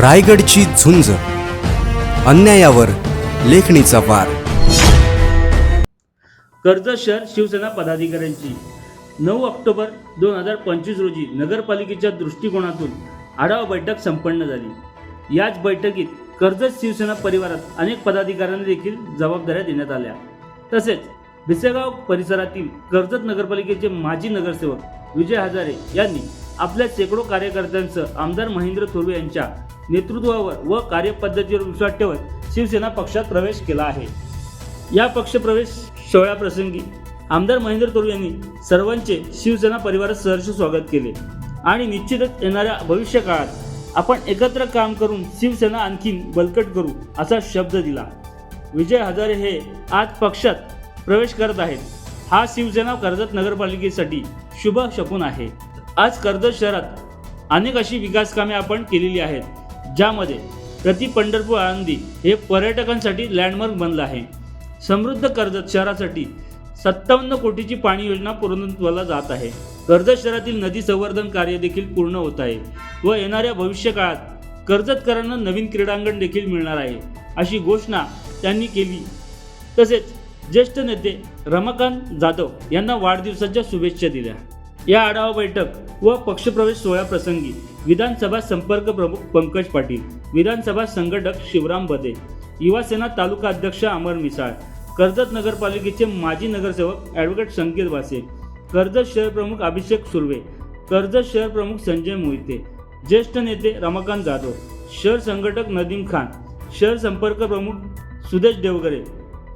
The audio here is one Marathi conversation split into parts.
रायगडची झुंज. अन्यायावर लेखणीचा वार. कर्जत शहर शिवसेना पदाधिकाऱ्यांची. नऊ ऑक्टोबर दोन हजार पंचवीस रोजी नगरपालिकेच्या दृष्टिकोनातून आढावा बैठक संपन्न झाली. याच बैठकीत कर्जत शिवसेना परिवारात अनेक पदाधिकाऱ्यांना देखील जबाबदाऱ्या देण्यात आल्या. तसेच भिसेगाव परिसरातील कर्जत नगरपालिकेचे माजी नगरसेवक विजय हजारे यांनी आपल्या शेकडो कार्यकर्त्यांसह आमदार महेंद्र थोरवे यांच्या नेतृत्वावर व कार्यपद्धतीवर विश्वास ठेवत शिवसेना पक्षात प्रवेश केला आहे. या पक्षप्रवेश सोहळ्याप्रसंगी आमदार महेंद्र तोरू यांनी सर्वांचे शिवसेना परिवारात सहर्ष स्वागत केले. आणि निश्चितच येणाऱ्या भविष्य काळात आपण एकत्र काम करून शिवसेना आणखीन बलकट करू असा शब्द दिला. विजय हजारे हे आज पक्षात प्रवेश करत आहेत. हा शिवसेना कर्जत नगरपालिकेसाठी शुभ शकून आहे. आज कर्जत शहरात अनेक अशी विकास कामे आपण केलेली आहेत. ज्यामध्ये प्रति पंढरपूर आळंदी हे पर्यटकांसाठी लँडमार्क बनलं आहे. समृद्ध कर्जत शहरासाठी सत्तावन्न कोटीची पाणी योजना पूर्णत्वाला जात आहे. कर्जत शहरातील नदी संवर्धन कार्य देखील पूर्ण होत आहे व येणाऱ्या भविष्य काळात कर्जतकरांना नवीन क्रीडांगण देखील मिळणार आहे अशी घोषणा त्यांनी केली. तसेच ज्येष्ठ नेते रमाकांत जाधव यांना वाढदिवसाच्या शुभेच्छा दिल्या. या आढावा बैठक व पक्षप्रवेश सोहळ्याप्रसंगी विधानसभा संपर्क प्रमुख पंकज पाटील विधानसभा संघटक शिवराम बदे युवासेना तालुका अध्यक्ष अमर मिसाळ कर्जत नगरपालिकेचे माजी नगरसेवक ॲडव्होकेट संकेत वासे कर्जत शहर प्रमुख अभिषेक सुर्वे कर्जत शहर प्रमुख संजय मोहिते ज्येष्ठ नेते रमाकांत जाधव शहर संघटक नदीम खान शहर संपर्क प्रमुख सुदेश देवगरे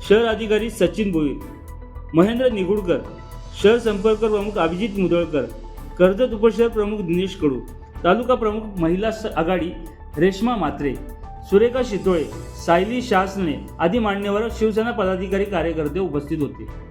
शहर अधिकारी सचिन भोईर महेंद्र निगुडकर शहर संपर्क प्रमुख अभिजित मुदळकर कर्जत उपशहर प्रमुख दिनेश कडू तालुका प्रमुख महिला स- आघाडी रेश्मा मात्रे सुरेखा शितोळे सायली शासने आदी मान्यवर शिवसेना पदाधिकारी कार्यकर्ते उपस्थित होते.